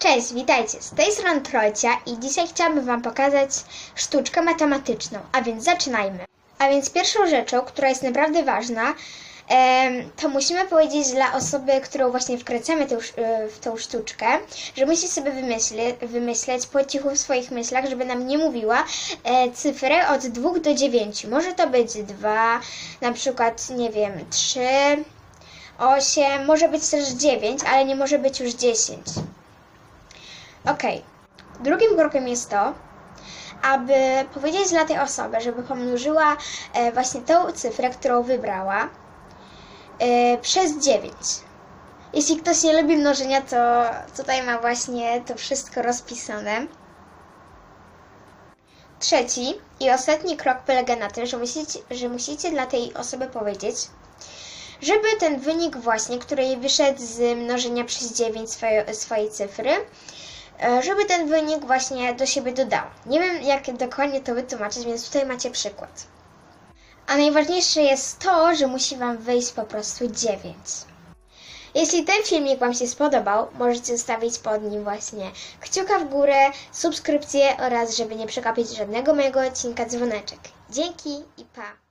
Cześć, witajcie. Z tej strony Trojcia i dzisiaj chciałabym Wam pokazać sztuczkę matematyczną, a więc zaczynajmy. A więc pierwszą rzeczą, która jest naprawdę ważna, to musimy powiedzieć dla osoby, którą właśnie wkręcamy e, w tą sztuczkę, że musi sobie wymyśle, wymyśleć po cichu w swoich myślach, żeby nam nie mówiła e, cyfrę od 2 do 9. Może to być 2, na przykład, nie wiem, 3, 8, może być też 9, ale nie może być już 10. Okej. Drugim krokiem jest to, aby powiedzieć dla tej osoby, żeby pomnożyła e, właśnie tą cyfrę, którą wybrała, e, przez 9. Jeśli ktoś nie lubi mnożenia, to tutaj ma właśnie to wszystko rozpisane. Trzeci i ostatni krok polega na tym, że musicie, że musicie dla tej osoby powiedzieć, żeby ten wynik właśnie, który jej wyszedł z mnożenia przez 9 swoje, swojej cyfry, żeby ten wynik właśnie do siebie dodała. Nie wiem, jak dokładnie to wytłumaczyć, więc tutaj macie przykład. A najważniejsze jest to, że musi Wam wyjść po prostu 9. Jeśli ten filmik Wam się spodobał, możecie zostawić pod nim właśnie kciuka w górę, subskrypcję oraz żeby nie przegapić żadnego mojego odcinka dzwoneczek. Dzięki i pa!